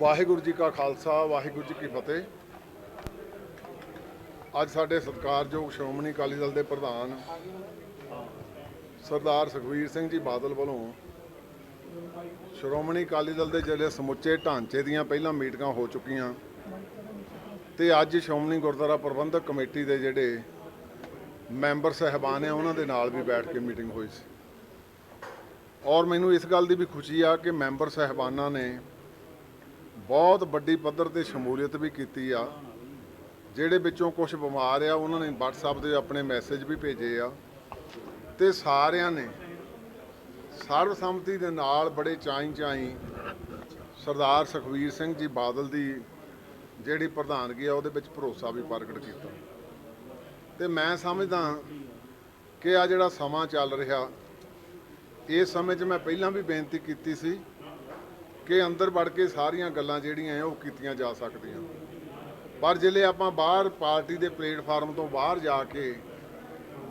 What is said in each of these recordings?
ਵਾਹਿਗੁਰੂ ਜੀ ਕਾ ਖਾਲਸਾ, ਵਾਹਿਗੁਰੂ ਜੀ ਕੀ ਫਤਿਹ। ਅੱਜ ਸਾਡੇ ਸਤਿਕਾਰਯੋਗ ਸ਼੍ਰੋਮਣੀ ਅਕਾਲੀ ਦਲ ਦੇ ਪ੍ਰਧਾਨ ਸਰਦਾਰ ਸੁਖਵੀਰ ਸਿੰਘ ਜੀ ਬਾਦਲ ਵੱਲੋਂ ਸ਼੍ਰੋਮਣੀ ਅਕਾਲੀ ਦਲ ਦੇ ਜਿਹੜੇ ਸਮੁੱਚੇ ਢਾਂਚੇ ਦੀਆਂ ਪਹਿਲਾਂ ਮੀਟਿੰਗਾਂ ਹੋ ਚੁੱਕੀਆਂ ਤੇ ਅੱਜ ਸ਼੍ਰੋਮਣੀ ਗੁਰਦੁਆਰਾ ਪ੍ਰਬੰਧਕ ਕਮੇਟੀ ਦੇ ਜਿਹੜੇ ਮੈਂਬਰ ਸਹਿਬਾਨ ਆ, ਉਹਨਾਂ ਦੇ ਨਾਲ ਵੀ ਬੈਠ ਕੇ ਮੀਟਿੰਗ ਹੋਈ ਸੀ। ਔਰ ਮੈਨੂੰ ਇਸ ਗੱਲ ਦੀ ਵੀ ਖੁਸ਼ੀ ਆ ਕਿ ਮੈਂਬਰ ਸਹਿਬਾਨਾਂ ਨੇ ਬਹੁਤ ਵੱਡੀ ਪੱਧਰ ਤੇ ਸ਼ਮੂਲੀਅਤ ਵੀ ਕੀਤੀ ਆ। ਜਿਹੜੇ ਵਿੱਚੋਂ ਕੁਝ ਬਿਮਾਰ ਆ, ਉਹਨਾਂ ਨੇ WhatsApp ਦੇ ਆਪਣੇ ਮੈਸੇਜ ਵੀ ਭੇਜੇ ਆ। ਤੇ ਸਾਰਿਆਂ ਨੇ ਸਰਬਸੰਮਤੀ ਦੇ ਨਾਲ ਬੜੇ ਚਾਈ ਚਾਈ ਸਰਦਾਰ ਸੁਖਵੀਰ ਸਿੰਘ ਜੀ ਬਾਦਲ ਦੀ ਜਿਹੜੀ ਪ੍ਰਧਾਨਗੀ ਆ, ਉਹਦੇ ਵਿੱਚ ਭਰੋਸਾ ਵੀ ਪ੍ਰਗਟ ਕੀਤਾ। ਤੇ ਮੈਂ ਸਮਝਦਾ ਕਿ ਆ ਜਿਹੜਾ ਸਮਾਂ ਚੱਲ ਰਿਹਾ, ਇਸ ਸਮੇਂ 'ਚ ਮੈਂ ਪਹਿਲਾਂ ਵੀ ਬੇਨਤੀ ਕੀਤੀ ਸੀ ਕਿ ਅੰਦਰ ਵੜ ਕੇ ਸਾਰੀਆਂ ਗੱਲਾਂ ਜਿਹੜੀਆਂ ਉਹ ਕੀਤੀਆਂ ਜਾ ਸਕਦੀਆਂ। ਪਰ ਜਿਹੜੇ ਆਪਾਂ ਬਾਹਰ ਪਾਰਟੀ ਦੇ ਪਲੇਟਫਾਰਮ ਤੋਂ ਬਾਹਰ ਜਾ ਕੇ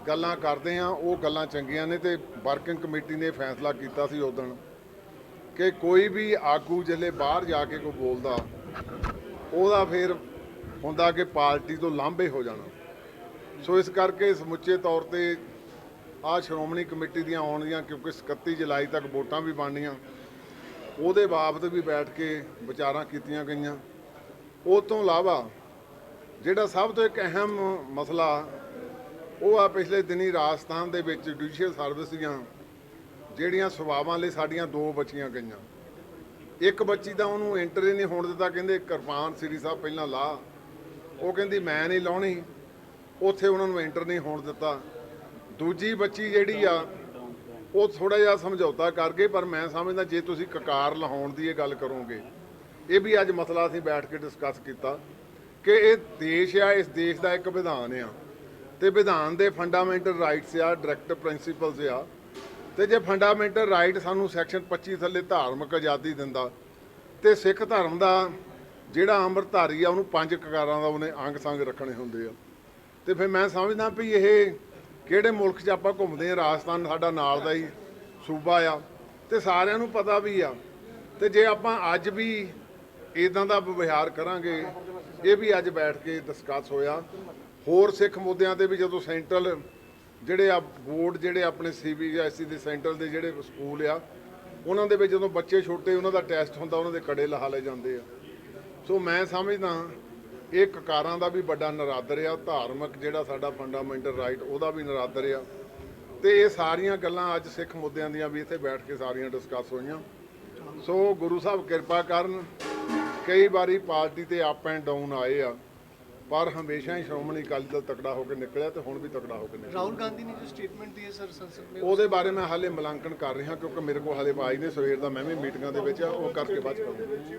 ਗੱਲਾਂ ਕਰਦੇ ਆ, ਉਹ ਗੱਲਾਂ ਚੰਗੀਆਂ ਨੇ ਤੇ ਵਰਕਿੰਗ ਕਮੇਟੀ ਨੇ ਫੈਸਲਾ ਕੀਤਾ ਸੀ ਉਦੋਂ ਕਿ ਕੋਈ ਵੀ ਆਗੂ ਜਿਹੜੇ ਬਾਹਰ ਜਾ ਕੇ ਕੋਈ ਬੋਲਦਾ, ਉਹਦਾ ਫਿਰ ਹੁੰਦਾ ਕਿ ਪਾਰਟੀ ਤੋਂ ਲਾਂਭੇ ਹੋ ਜਾਣਾ। ਸੋ ਇਸ ਕਰਕੇ ਸਮੁੱਚੇ ਤੌਰ ਤੇ ਆ ਸ਼੍ਰੋਮਣੀ ਕਮੇਟੀ ਦੀਆਂ ਆਉਣ ਦੀਆਂ ਕਿਉਂਕਿ 31 ਜੁਲਾਈ ਤੱਕ ਵੋਟਾਂ ਵੀ ਬਣਨੀਆਂ ਉਹਦੇ ਬਾਬਤ ਵੀ ਬੈਠ ਕੇ ਵਿਚਾਰਾਂ ਕੀਤੀਆਂ ਗਈਆਂ। ਉਹ ਤੋਂ ਇਲਾਵਾ ਜਿਹੜਾ ਸਭ ਤੋਂ ਇੱਕ ਅਹਿਮ ਮਸਲਾ ਉਹ ਆ ਪਿਛਲੇ ਦਿਨੀ ਰਾਜਸਥਾਨ ਦੇ ਵਿੱਚ ਜੁਡੀਸ਼ੀਅਲ ਸਰਵਿਸ ਦੀਆਂ ਜਿਹੜੀਆਂ ਸੁਭਾਵਾਂ ਲਈ ਸਾਡੀਆਂ ਦੋ ਬੱਚੀਆਂ ਗਈਆਂ। ਇੱਕ ਬੱਚੀ ਦਾ ਉਹਨੂੰ ਐਂਟਰ ਹੀ ਨਹੀਂ ਹੋਣ ਦਿੱਤਾ, ਕਹਿੰਦੇ ਕਿਰਪਾਨ ਸ੍ਰੀ ਸਾਹਿਬ ਪਹਿਲਾਂ ਲਾ। ਉਹ ਕਹਿੰਦੀ ਮੈਂ ਨਹੀਂ ਲਾਉਣੀ, ਉੱਥੇ ਉਹਨਾਂ ਨੂੰ ਐਂਟਰ ਨਹੀਂ ਹੋਣ ਦਿੱਤਾ। ਦੂਜੀ ਬੱਚੀ ਜਿਹੜੀ ਆ ਉਹ ਥੋੜਾ ਜਿਹਾ ਸਮਝੌਤਾ ਕਰ ਗਏ ਪਰ ਮੈਂ ਸਮਝਦਾ ਜੇ ਤੁਸੀਂ ਕਕਾਰ ਲਹਾਉਣ ਦੀ ਇਹ ਗੱਲ ਕਰੋਗੇ, ਇਹ ਵੀ ਅੱਜ ਮਸਲਾ ਅਸੀਂ ਬੈਠ ਕੇ ਡਿਸਕਸ ਕੀਤਾ ਕਿ ਇਹ ਦੇਸ਼ ਆ, ਇਸ ਦੇਸ਼ ਦਾ ਇੱਕ ਵਿਧਾਨ ਆ। ਤੇ ਵਿਧਾਨ ਦੇ ਫੰਡਾਮੈਂਟਲ ਰਾਈਟਸ ਆ ਡਾਇਰੈਕਟ ਪ੍ਰਿੰਸੀਪਲਸ ਆ। ਤੇ ਜੇ ਫੰਡਾਮੈਂਟਲ ਰਾਈਟ ਸਾਨੂੰ ਸੈਕਸ਼ਨ 25 ਥੱਲੇ ਧਾਰਮਿਕ ਆਜ਼ਾਦੀ ਦਿੰਦਾ, ਤੇ ਸਿੱਖ ਧਰਮ ਦਾ ਜਿਹੜਾ ਅੰਮ੍ਰਿਤਧਾਰੀ ਆ, ਉਹਨੂੰ ਪੰਜ ਕਕਾਰਾਂ ਦਾ ਉਹਨੇ ਅੰਗ ਸੰਗ ਰੱਖਣੇ ਹੁੰਦੇ ਆ। ਤੇ ਫਿਰ ਮੈਂ ਸਮਝਦਾ ਵੀ ਇਹ ਕਿਹੜੇ ਮੁਲਕ 'ਚ ਆਪਾਂ ਘੁੰਮਦੇ ਆ ਰਾਜਸਥਾਨ ਸਾਡਾ ਨਾਲ ਦਾ ਹੀ ਸੂਬਾ ਆ। ਤੇ ਸਾਰਿਆਂ ਨੂੰ ਪਤਾ ਵੀ ਆ। ਤੇ ਜੇ ਆਪਾਂ ਅੱਜ ਵੀ ਇਦਾਂ ਦਾ ਵਿਵਹਾਰ ਕਰਾਂਗੇ, ਇਹ ਵੀ ਅੱਜ ਬੈਠ ਕੇ ਡਿਸਕਸ ਹੋਇਆ। ਹੋਰ ਸਿੱਖ ਮੁੱਦਿਆਂ ਤੇ ਵੀ ਜਦੋਂ ਸੈਂਟਰਲ ਜਿਹੜੇ ਆ, ਬੋਰਡ ਜਿਹੜੇ ਆਪਣੇ ਸੀਬੀਐਸਈ ਦੇ ਸੈਂਟਰਲ ਦੇ ਜਿਹੜੇ ਸਕੂਲ ਆ, ਉਹਨਾਂ ਦੇ ਵਿੱਚ ਜਦੋਂ ਬੱਚੇ ਛੋਟੇ, ਉਹਨਾਂ ਦਾ ਟੈਸਟ ਹੁੰਦਾ, ਉਹਨਾਂ ਦੇ ਕੜੇ ਲਹਾ ਲਏ ਜਾਂਦੇ ਆ। ਸੋ ਮੈਂ ਸਮਝਦਾ ਇਹ ਕਕਾਰਾਂ ਦਾ ਵੀ ਵੱਡਾ ਨਰਾਦਰ ਆ ਧਾਰਮਿਕ ਜਿਹੜਾ ਸਾਡਾ ਫੰਡਾਮੈਂਟਲ ਰਾਈਟ ਉਹਦਾ ਵੀ ਨਰਾਦਰ ਆ। ਤੇ ਇਹ ਸਾਰੀਆਂ ਗੱਲਾਂ ਅੱਜ ਸਿੱਖ ਮੁੱਦਿਆਂ ਦੀਆਂ ਵੀ ਇੱਥੇ ਬੈਠ ਕੇ ਸਾਰੀਆਂ ਡਿਸਕਸ ਹੋਈਆਂ। ਸੋ ਗੁਰੂ ਸਾਹਿਬ ਕਿਰਪਾ ਕਰਨ ਕਈ ਵਾਰੀ ਪਾਰਟੀ ਤੇ ਅਪ ਐਂਡ ਡਾਊਨ ਆਏ ਆ ਪਰ ਹਮੇਸ਼ਾ ਹੀ ਸ਼੍ਰੋਮਣੀ ਅਕਾਲੀ ਦਲ ਤਕੜਾ ਹੋ ਕੇ ਨਿਕਲਿਆ ਤੇ ਹੁਣ ਵੀ ਤਕੜਾ ਹੋ ਕੇ ਨਿਕਲਿਆ। ਰਾਹੁਲ ਗਾਂਧੀ ਨੇ ਜੋ ਸਟੇਟਮੈਂਟ ਦੀ ਹੈ ਸਰ ਸੰਸਦ में ਉਹਦੇ ਬਾਰੇ ਮੈਂ ਹਾਲੇ ਮੁਲਾਂਕਣ ਕਰ ਰਿਹਾ ਕਿਉਂਕਿ ਮੇਰੇ ਕੋਲ ਹਾਲੇ ਆਈ ਨੇ ਸਵੇਰ ਦਾ ਮੈਂ ਵੀ ਮੀਟਿੰਗਾਂ ਦੇ ਵਿੱਚ ਆ ਉਹ ਕਰਕੇ ਬਾਅਦ ਕਰਾਂਗਾ।